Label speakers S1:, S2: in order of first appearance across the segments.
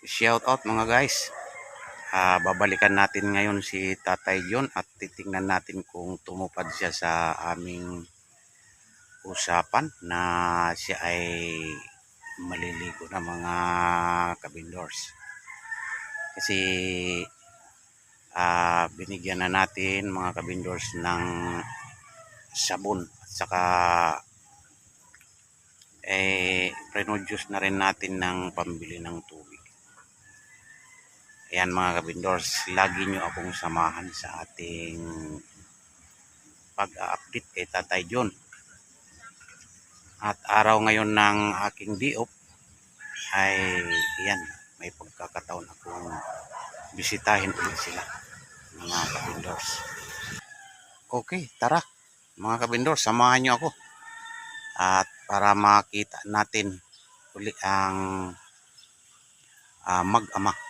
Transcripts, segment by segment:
S1: shout out mga guys. Ah, babalikan natin ngayon si Tatay John at titingnan natin kung tumupad siya sa aming usapan na siya ay maliligo na mga kabindors. Kasi ah, binigyan na natin mga kabindors ng sabon at saka eh produce na rin natin ng pambili ng tubig. Ayan mga kabindors, lagi nyo akong samahan sa ating pag-update kay Tatay John. At araw ngayon ng aking diop ay yan, may pagkakataon akong bisitahin ulit sila mga kabindors. Okay, tara mga kabindors, samahan nyo ako. At para makita natin uli ang ah, mag-ama.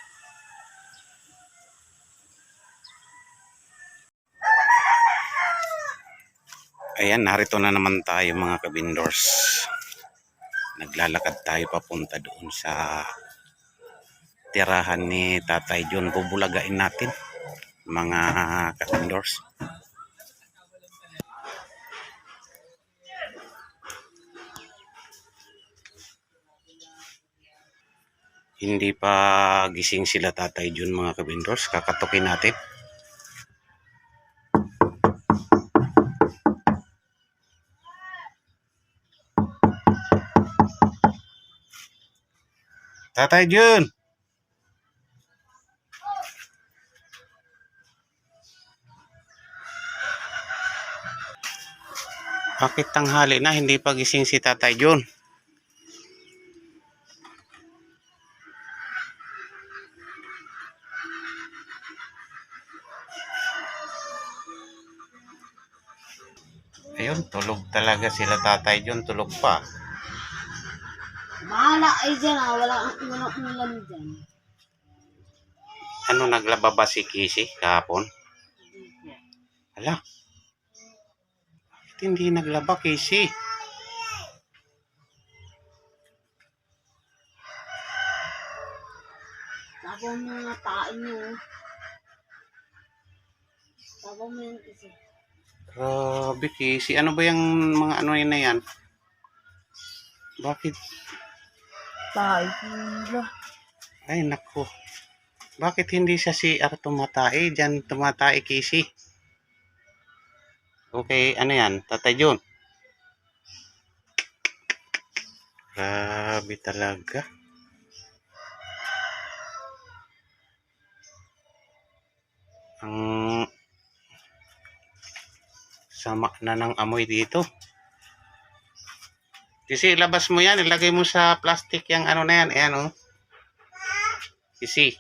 S1: Ayan, narito na naman tayo mga kabindors. Naglalakad tayo papunta doon sa tirahan ni Tatay John. Bubulagain natin mga kabindors. Hindi pa gising sila Tatay John mga kabindors. Kakatukin natin. Tatay Jun! Bakit tanghali na hindi pa gising si Tatay Jun? Ayun, tulog talaga sila Tatay Jun, tulog pa.
S2: Bahala ay dyan ah. Wala ang walang ulam dyan.
S1: Ano naglaba ba si Kisi kahapon? Hala. Bakit hindi naglaba Kisi?
S2: Tapos mo nga tain nyo. Tapos mo yan kasi.
S1: Grabe Kisi. Ano ba yung mga ano yun na yan? Bakit?
S2: Tain nila.
S1: Ay nako. Bakit hindi sa CR tumatae? Diyan tumatae Kisi. Okay, ano yan? Tatay Jun. Grabe talaga. Ang sama na ng amoy dito. Kasi labas mo yan, ilagay mo sa plastic yung ano na yan. Ayan oh. Kasi.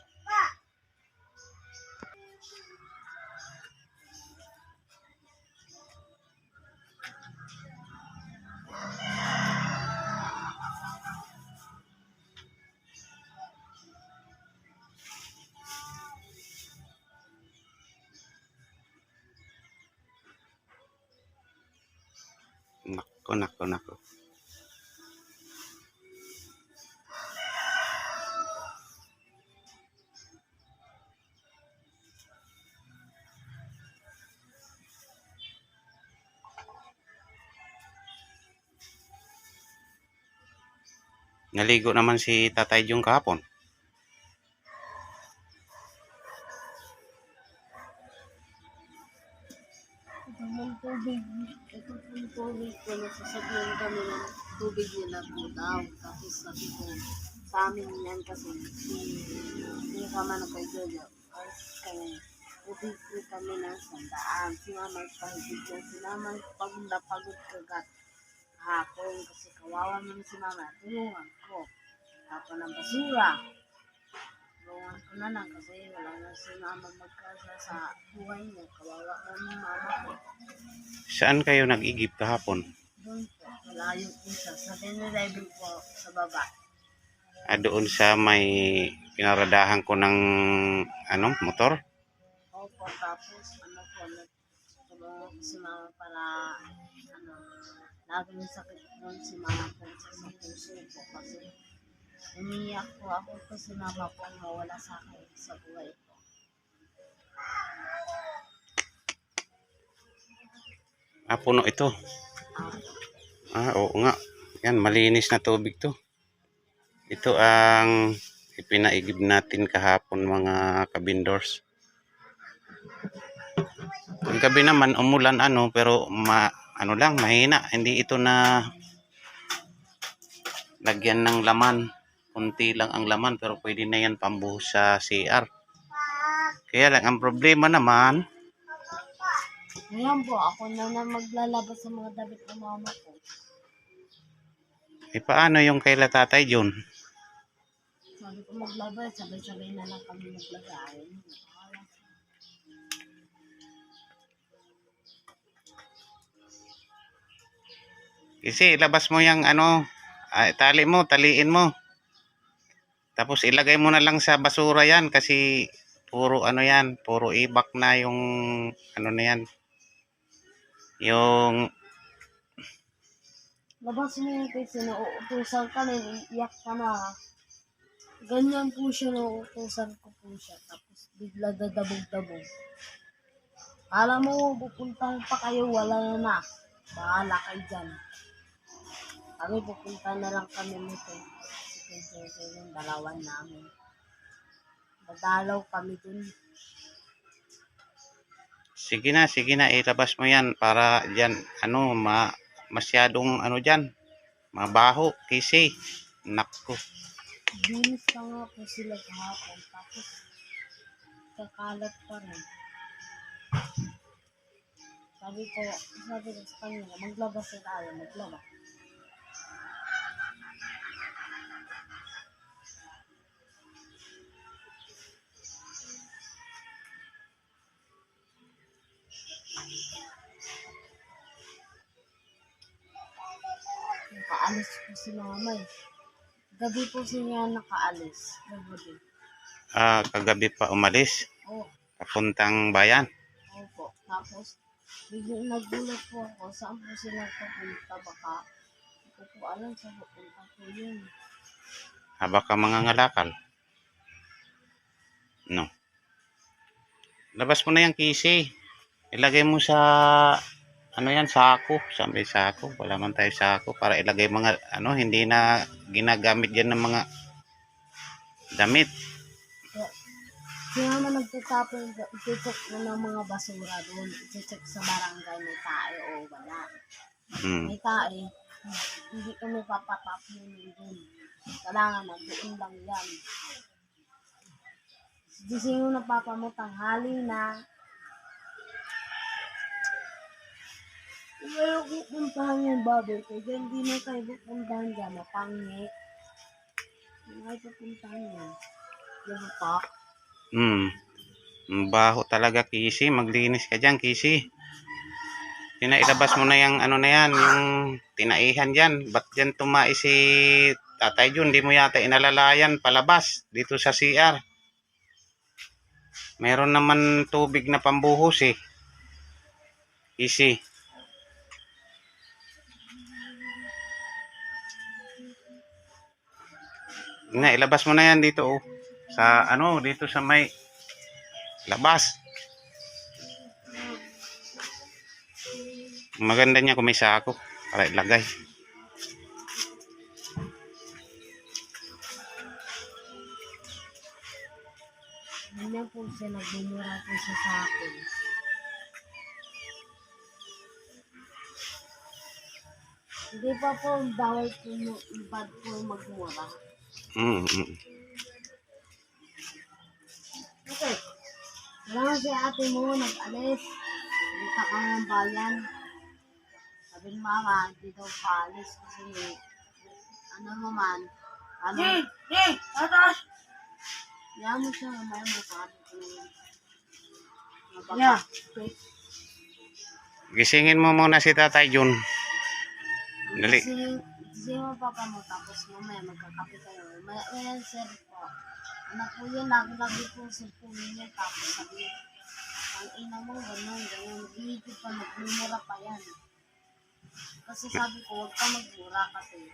S1: Nako, nako, nako. Naligo naman si Tatay Jung kahapon.
S2: Mong tubig. Ito pong tubig ko. Nasasakyan kami ng tubig nila po daw. Tapos sabi ko, sa amin yan kasi hindi ka man kay Jojo. Kami, tubig po kami ng sandaan. Si mama pahigit yan. Si mama pagod na pagod kagat hapon kasi kawawa naman si mama. Tulungan ko. Tapos ng basura. Tulungan ko na lang kasi wala na si mama magkasa sa buhay niya. Kawawa na ni mama ko.
S1: Saan kayo nag-igip kahapon?
S2: Doon po, malayo po siya. Sa dinilibing po sa baba.
S1: Ah, doon sa may pinaradahan ko ng ano, motor?
S2: Opo, tapos ano po, nagtulungan ko si mama para ano, lagi yung sakit noon si mama po sa, puso po kasi Umiyak po ako kasi mama po mawala sa akin sa buhay ko.
S1: Ah, puno ito.
S2: Ah,
S1: Ah, oo nga. Yan, malinis na tubig to. Ito ang ipinaigib natin kahapon mga kabindors. Kagabi naman umulan ano pero ma ano lang mahina hindi ito na lagyan ng laman kunti lang ang laman pero pwede na yan pambuhos sa CR kaya lang ang problema naman
S2: ngayon po, ako na na maglalabas sa mga damit ng mama ko.
S1: eh paano yung kay tatay John
S2: Sabi ko maglabas, sabay-sabay na lang kami maglagay.
S1: Kasi ilabas mo yung ano, ah, tali mo, taliin mo. Tapos ilagay mo na lang sa basura yan kasi puro ano yan, puro ibak na yung ano na yan. Yung
S2: Labas mo yung kasi nauutusan ka na, iiyak ka na. Ganyan po siya, nauutusan ko po siya. Tapos bigla dadabog-dabog. Alam mo, pupuntahan pa kayo, wala na na. Bahala kayo dyan. Kami pupunta na lang kami nito. Sige, yung dalawan namin. Dadalaw kami dun.
S1: sige na, sige na, ilabas mo yan para diyan ano, ma, masyadong ano diyan, mabaho kasi nakko.
S2: Binis pa nga po sila kahapon. Tapos, kakalat pa rin. Sabi ko, sabi ko sa kanila, maglabas na tayo, maglabas. Nakaalis po si mama eh. Gabi po siya nakaalis. Gabi.
S1: Ah, kagabi pa umalis
S2: Oo.
S1: papuntang bayan.
S2: Opo. Tapos, biglang nagulat po ako, saan po sila papunta baka. Hindi ko po alam sa pupunta po yun.
S1: Haba ka mga ngalakal. No. Labas mo na yung kisi. Ilagay mo sa ano yan, sako. Sabi sako. Wala man tayo sako para ilagay mga ano, hindi na ginagamit yan ng mga damit.
S2: Kaya naman nagtatapon, iticheck na ng mga basura doon. Iticheck sa barangay may tae o wala.
S1: Hmm.
S2: May tae, hindi kami papatapon doon. Kailangan na doon lang yan. Di sino napapamutang hali na. Pero pupuntahan yung baboy ko, dyan di na kayo pupuntahan dyan, mapangi. Hindi kayo pupuntahan yan. Di ba pa?
S1: Hmm. Baho talaga kisi. Maglinis ka dyan kisi. Tinailabas mo na yung ano na yan, yung tinaihan dyan. Ba't dyan tumai si Tatay Jun? Di mo yata inalalayan palabas dito sa CR. Meron naman tubig na pambuhos eh. Easy. Na, ilabas mo na yan dito oh. Sa ano, dito sa may labas. Maganda niya kung may sako para ilagay.
S2: Ganyan po siya, nagmumura po siya sa akin. Hindi pa po bawal po bad po magmura.
S1: Mm.
S2: Okay. Kailangan si ate mo nag-alis. Punta ka ng bayan. Sabi ni mama, hindi daw paalis kasi ano naman, ano,
S3: Hey, hey, tatas.
S2: kaya mo siya may masabi ko na yun.
S3: Yeah.
S2: Okay.
S1: Gisingin mo muna si Tatay Jun. Dali.
S2: Kasi, mo papa mo, tapos mamaya magkakape kayo. May, may sir po. Ano po yun, lagi-lagi po sa po niya, tapos sabi, ang ina mo, gano'n, gano'n, hihigit pa, magmumura pa yan. Kasi sabi ko, huwag ka magmura kasi,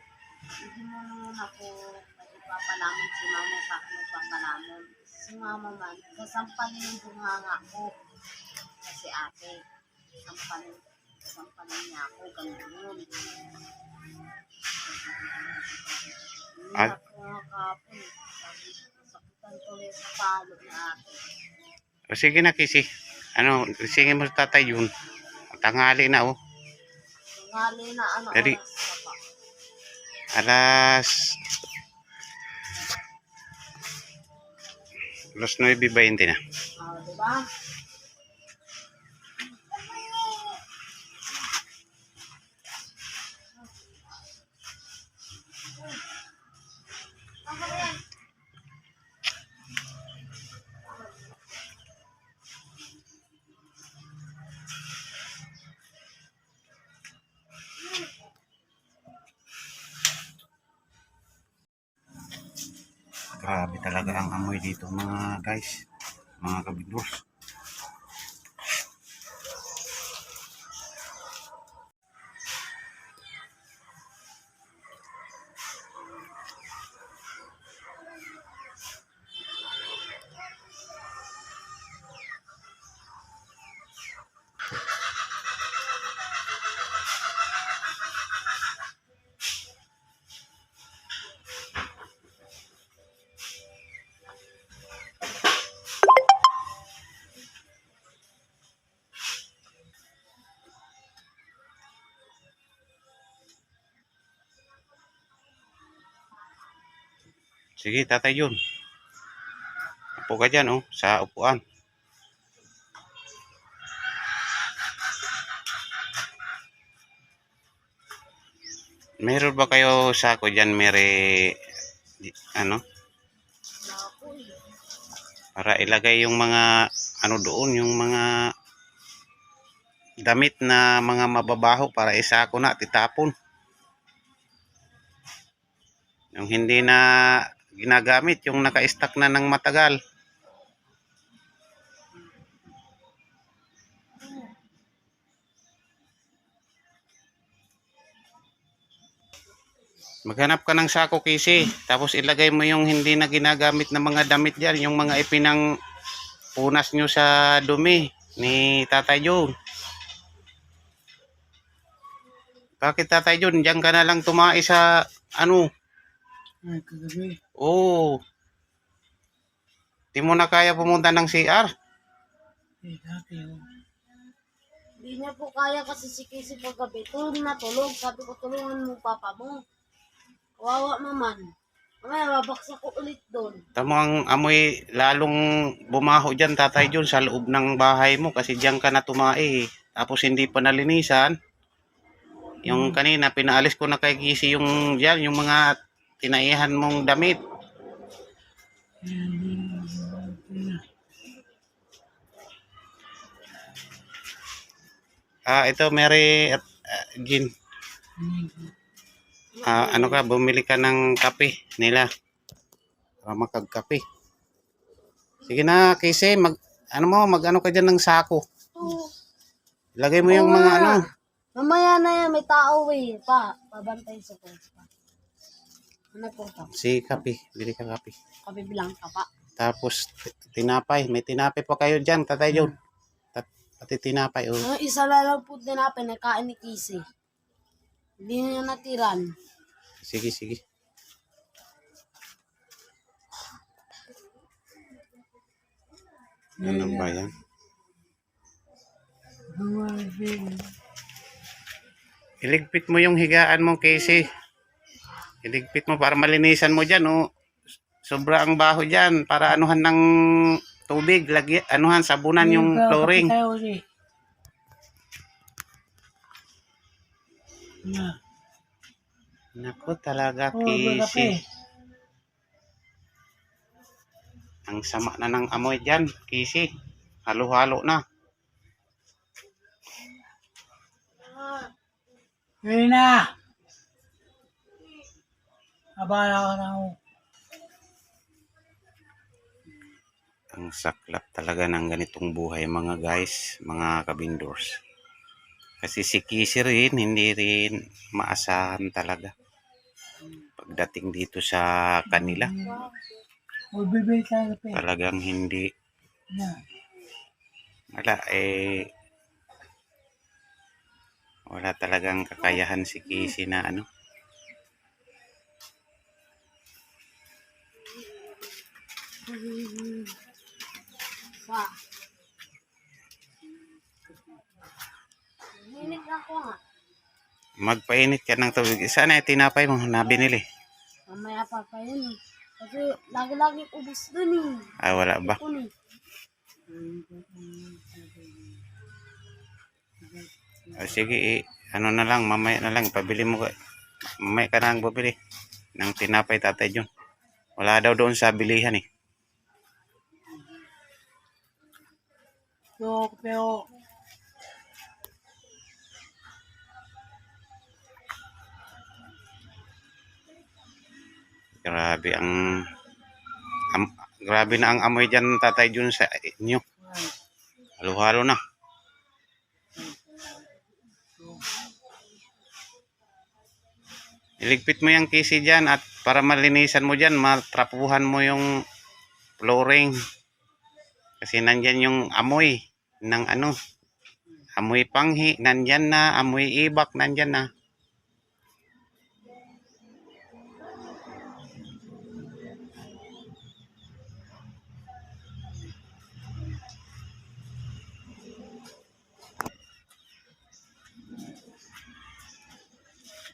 S2: hindi mo naman ako pwede Papalamon si mama sa akin papalamon. Si mama man, sasampalin yung bunganga ko. Kasi ate, sampalin, sampalin niya ako, ganun.
S1: Ah.
S2: At ni ate.
S1: O sige na, Kisi. Ano, sige mo sa tatay yun. Tanghali na, oh.
S2: Ngali na ano
S1: Dari-. Alas... Alas 9.20 na.
S2: Ah, di
S1: mga guys. Mga kabindors. Sige, tatay yun. Upo ka dyan, oh. Sa upuan. Meron ba kayo sako dyan, di- ano, para ilagay yung mga, ano doon, yung mga damit na mga mababaho para isako na, titapon. Yung hindi na ginagamit, yung naka-stack na ng matagal. Maghanap ka ng sako, Casey. Tapos ilagay mo yung hindi na ginagamit na mga damit dyan. Yung mga ipinang punas nyo sa dumi ni Tatay John. Bakit Tatay John? Diyan ka na lang tumai sa ano?
S3: Ay, kagabi.
S1: Oo. Di mo na kaya pumunta ng CR.
S3: Eh, dati oh.
S2: Hindi niya po kaya kasi si Casey paggabi. Tulog na tulog. Sabi ko, tulungan mo papa mo. Kawawa naman. Mamaya, babaksak ko ulit doon.
S1: Tamo ang amoy lalong bumaho dyan, Tatay John, sa loob ng bahay mo kasi diyan ka na tumai. Tapos hindi pa nalinisan. Yung kanina, pinaalis ko na kay Kisi yung dyan, yung mga tinaihan mong damit. Ah, ito, Mary at ah, Jean. Ah, ano ka, bumili ka ng kape nila. Para makagkape. Sige na, Kisi, mag, ano mo, mag ano ka dyan ng sako. Lagay mo yung mga ano.
S2: Mamaya na yan, may tao eh. Pa, pabantay sa pa. Ano po to?
S1: Si kape, bili ka kape.
S2: Kabibilang ka pa.
S1: Tapos, tinapay. May tinapay pa kayo dyan, Tatay John. Tat- Pati tinapay, oh.
S2: Ang isa lang po din na pinakain ni Casey. Hindi niya natiran.
S1: Sige, sige. Ano ba yan? Iligpit mo yung higaan mo, Casey. Iligpit mo para malinisan mo dyan, oh. Sobra ang baho dyan. Para anuhan ng tubig. Lagi, anuhan, sabunan yung flooring. Naku, talaga,
S3: Oh, kape.
S1: Casey. Ang sama na ng amoy dyan, Casey. Halo-halo na.
S3: Pwede na. Abala ka na ako.
S1: Ang saklap talaga ng ganitong buhay mga guys, mga kabindors. Kasi si Kisi rin, hindi rin maasahan talaga. pagdating dito sa kanila. Talagang hindi wala eh wala talagang kakayahan si Casey na ano
S2: Pa. Minit na ako nga.
S1: magpainit ka ng tubig sana yung tinapay mo na binili
S2: Mamaya pa pa yun eh. Kasi lagi-lagi ubus dun eh.
S1: ah wala ba ah, sige eh, ano na lang mamaya na lang pabili mo ka mamaya ka na lang bumili ng tinapay tatay John wala daw doon sa bilihan eh
S3: So, pero,
S1: grabe ang am, grabe na ang amoy dyan tatay John sa inyo halo-halo na Iligpit mo yung kisi dyan at para malinisan mo dyan, matrapuhan mo yung flooring. Kasi nandyan yung amoy ng ano, amoy panghi, nandyan na, amoy ibak, nandyan na.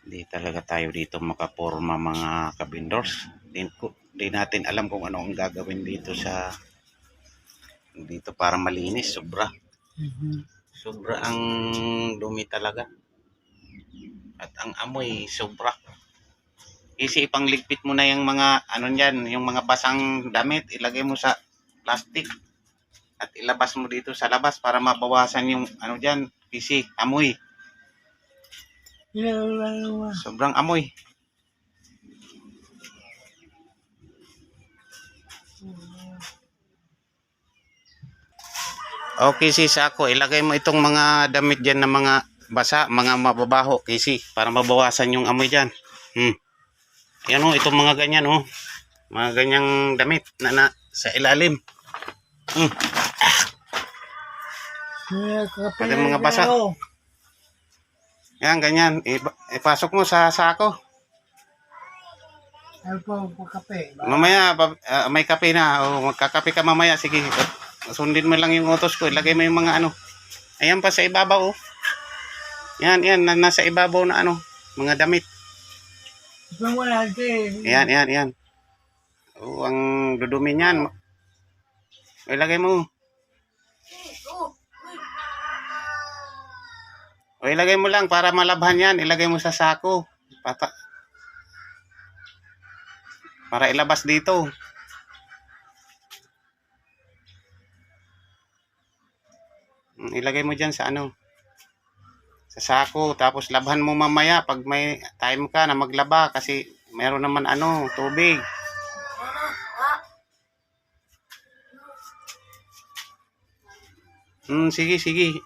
S1: Di talaga tayo dito makaporma mga kabindors. Di, ko- di natin alam kung ano ang gagawin dito sa dito para malinis. Sobra.
S3: Mhm.
S1: Sobra ang dumi talaga. At ang amoy sobra. Kasi ipangligpit mo na yung mga ano niyan, yung mga basang damit, ilagay mo sa plastic. At ilabas mo dito sa labas para mabawasan yung ano diyan, kasi amoy. Sobrang amoy. Okay, si Sako, ilagay mo itong mga damit dyan na mga basa, mga mababaho, kasi para mabawasan yung amoy dyan. Hmm. Ayan o, itong mga ganyan o. Mga ganyang damit na, na sa ilalim. Hmm.
S3: kape
S1: Pati mga basa. Yan, ganyan. Ipasok mo sa sako.
S3: Ano po kape?
S1: Mamaya, ah, may kape na. O, magkakape ka mamaya. Sige, sundin mo lang yung utos ko. Ilagay mo yung mga ano. Ayan pa sa ibabaw. Oh. Yan, yan. Na, nasa ibabaw na ano. Mga damit. Ayan, ayan, ayan. Oh, ang dudumi niyan. O, ilagay mo. O, ilagay mo lang para malabhan yan. Ilagay mo sa sako. Pata para ilabas dito. Ilagay mo dyan sa ano. Sa sako. Tapos labhan mo mamaya pag may time ka na maglaba. Kasi meron naman ano, tubig. Hmm, sige, sige.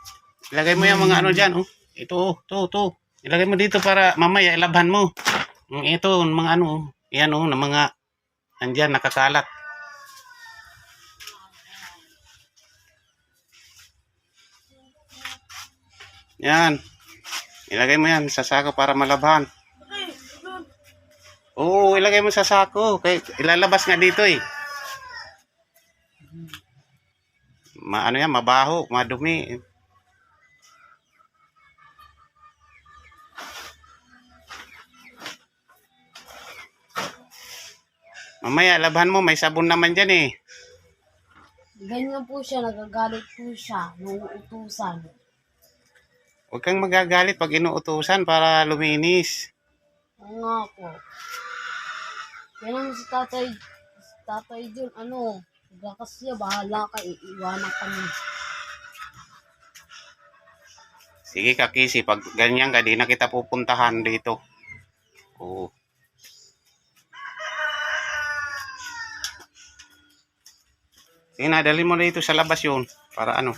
S1: Ilagay mo yung mga ano dyan, oh. Ito, oh. Ito, ito. Ilagay mo dito para mamaya ilabhan mo. Mm, Ito, mga ano, oh. Yan, oh, na mga andyan, nakakalat. Yan. Ilagay mo yan sa sako para malabhan. Oo, ilagay mo sa sako. Kay ilalabas nga dito eh. Ma ano yan, mabaho, madumi. Mamaya, labhan mo, may sabon naman dyan eh.
S2: Ganyan po siya, nagagalit po siya nung utusan.
S1: Huwag kang magagalit pag inuutusan para luminis.
S2: Oo nga po. Naman si tatay, si tatay dun, ano, gakas siya, bahala ka, iiwanan kami.
S1: Sige ka, Kisi, pag ganyan ka, di na kita pupuntahan dito. Oo. Sige na, dali mo dito sa labas yun. Para ano,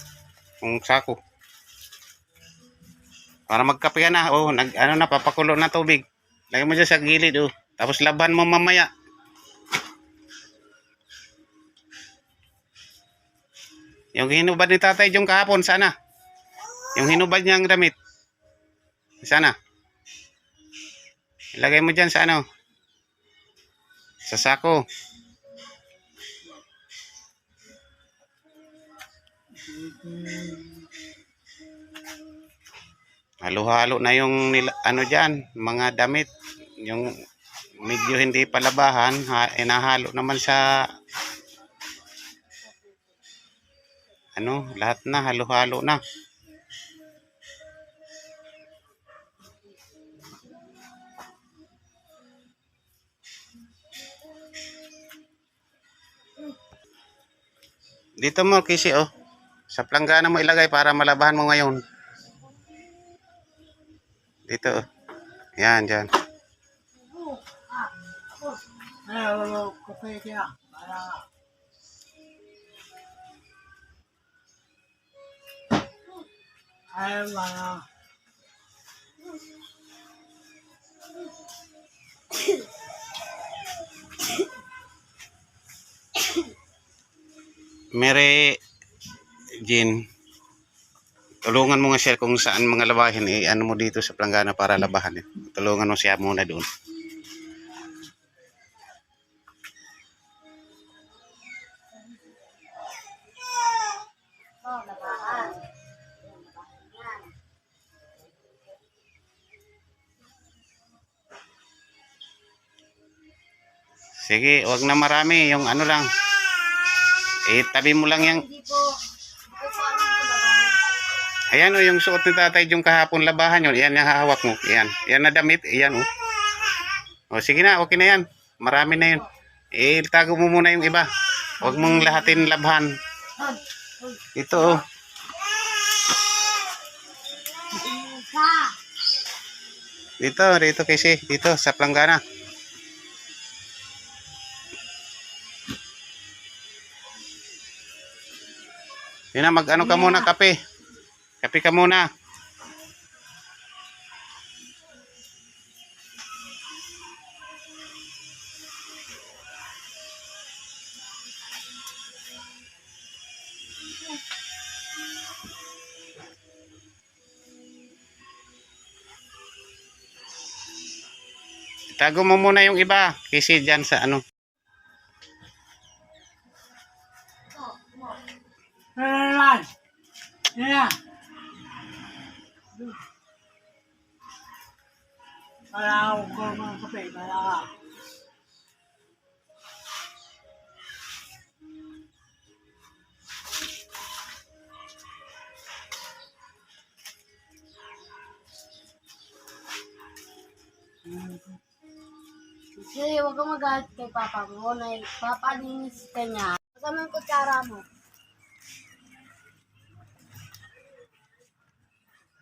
S1: kung sako. Para magkape ka na. Oh, nag, ano na, papakulo na tubig. Lagay mo dyan sa gilid, oh. Tapos laban mo mamaya. Yung hinubad ni tatay yung kahapon, sana. Yung hinubad niyang damit. Sana. Ilagay mo dyan sa ano. Sa sako. Halo-halo na yung nila, ano dyan, mga damit. Yung medyo hindi palabahan, ha, inahalo naman sa ano, lahat na, halo-halo na. Dito mo, Kisi, oh. Sa planggana mo ilagay para malabahan mo ngayon. Dito, oh. Yan, dyan.
S3: Ay, wala kape kaya. Para. Ay, wala.
S1: Mere Jean, tulungan mo nga siya kung saan mga labahin eh, ano mo dito sa planggana para labahan eh. Tulungan mo siya muna doon. Sige, wag na marami, yung ano lang. Eh, mo lang yung,
S2: Hindi po. Hindi po alam ko labahan.
S1: Ayan o, yung suot ni tatay yung kahapon labahan yun. Yan yung hahawak mo. Yan, yan na damit, yan o. O, sige na, okay na yan. Marami na yun. Eh, tago mo muna yung iba. Huwag mong lahatin labhan. Ito oh.
S2: Ka.
S1: Dito, dito kasi, dito sa planggana. Yun na, mag-ano ka muna, kape. Kape ka muna. Tago mo muna yung iba. Kasi dyan sa ano.
S2: Mo. Na papalinis ka niya. Kasama yung kutsara mo.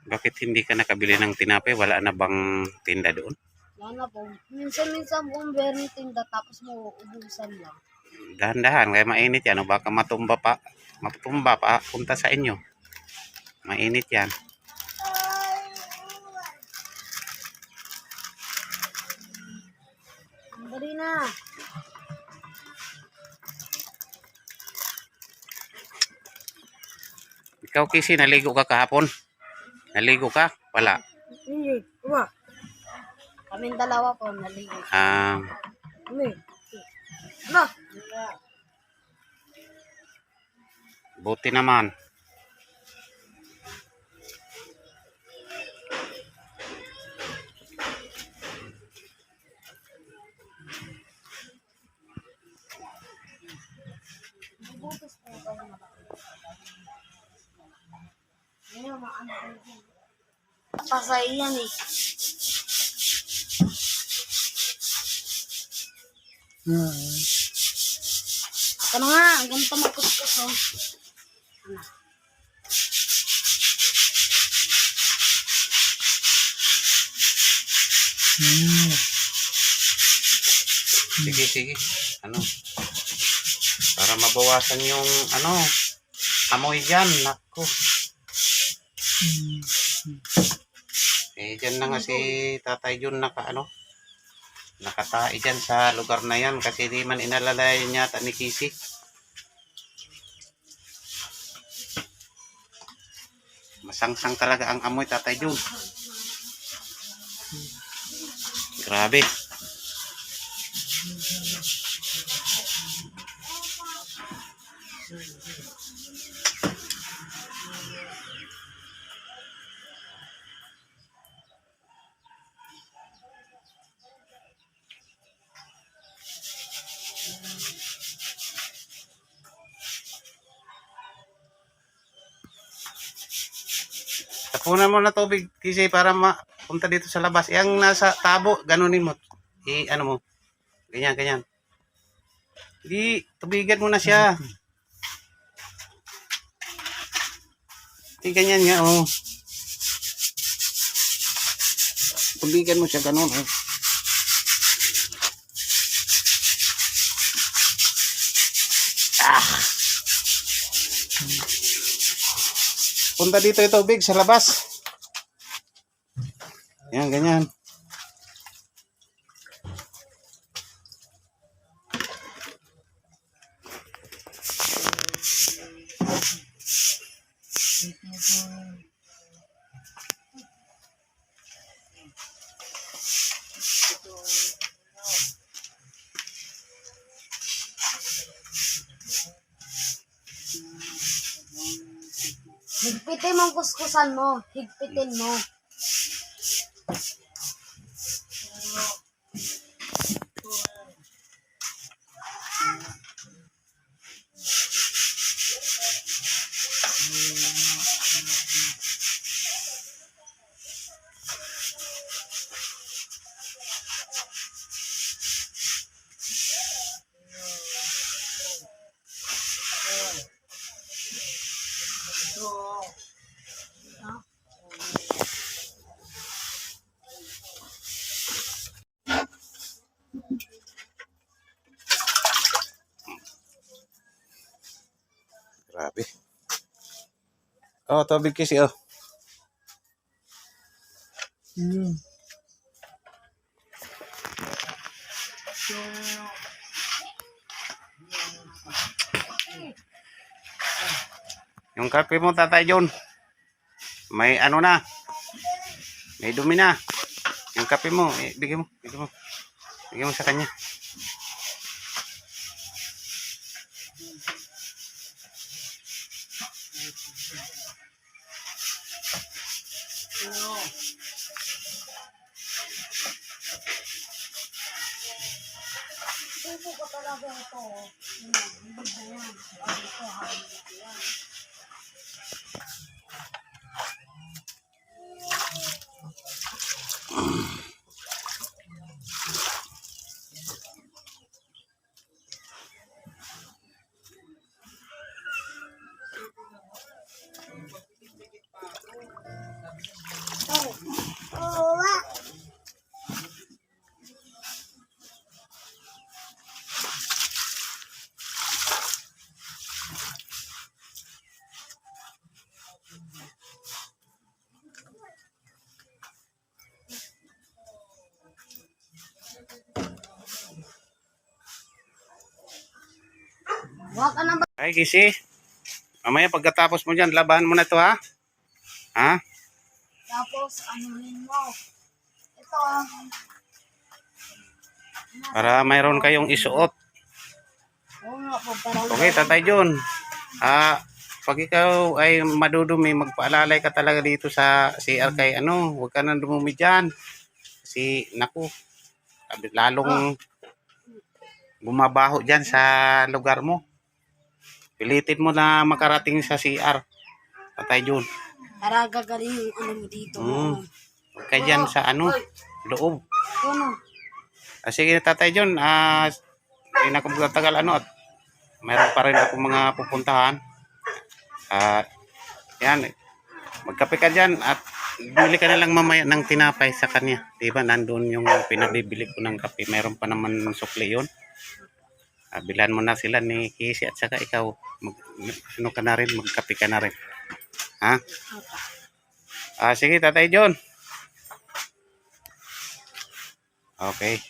S1: Bakit hindi ka nakabili ng tinapay? Wala na bang tinda doon?
S2: Yan na po. Minsan-minsan po berni tinda tapos mo ubusan lang.
S1: Dahan-dahan, kaya mainit yan. O baka matumba pa. Matumba pa punta sa inyo. Mainit yan.
S2: Dali na.
S1: Ikaw kasi naligo ka kahapon? Naligo ka? Wala.
S2: Hindi. Uma. Kaming dalawa po naligo.
S1: Ah,
S2: Umi. Ano?
S1: buti naman.
S2: Pasay yan eh.
S3: Hmm.
S2: Ito na nga, ang ganito magkuskus oh.
S3: Hmm.
S1: Sige, sige. Ano? Para mabawasan yung ano, amoy dyan. Naku.
S3: Hmm.
S1: Eh, dyan na nga si Tatay Jun naka ano. Nakatai dyan sa lugar na yan kasi di man inalalayan yata ni Kisi. Masangsang talaga ang amoy tatay Jun. Grabe. Tapunan mo na tubig kasi para mapunta dito sa labas. Yang nasa tabo, ganunin mo. I, ano mo. Ganyan, ganyan. Di, tubigan mo na siya. Di, ganyan nga, oh. Tubigan mo siya, ganun, oh. Punta dito yung tubig sa labas. Yan, ganyan.
S2: Higpitin mo ang kuskusan mo. Higpitin mo.
S1: Grabe. Oh, tubig kasi, oh.
S3: Hmm.
S1: Yung kape mo, Tatay John. May ano na. May dumi na. Yung kape mo, eh, bigyan mo, bigyan mo. Bigyan mo sa kanya. Ay, kisi. Mamaya pagkatapos mo dyan, labahan mo na to, ha? Ha?
S2: Tapos, anuhin mo. Ito, ah.
S1: Para mayroon kayong isuot. Okay, Tatay John. Ah, pag ikaw ay madudumi, magpaalalay ka talaga dito sa CR kay ano, huwag ka nang dumumi dyan. Kasi, naku, lalong bumabaho dyan sa lugar mo. Pilitin mo na makarating sa CR. Tatay John.
S2: para gagaling yung ano mo dito.
S1: Mm. Huwag ka dyan sa ano, loob.
S2: Ano?
S1: Ah, sige, Tatay John, ah, hindi na ako magtatagal ano at mayroon pa rin ako mga pupuntahan. Ah, yan, magkape ka dyan at bili ka na lang mamaya ng tinapay sa kanya. Di ba, nandun yung pinabibili ko ng kape. Mayroon pa naman sukli yun. Ah, bilhan mo na sila ni Kisi at saka ikaw, mag, ano ka na rin, magkape ka na rin. Ha? Ah, sige, Tatay John. Okay.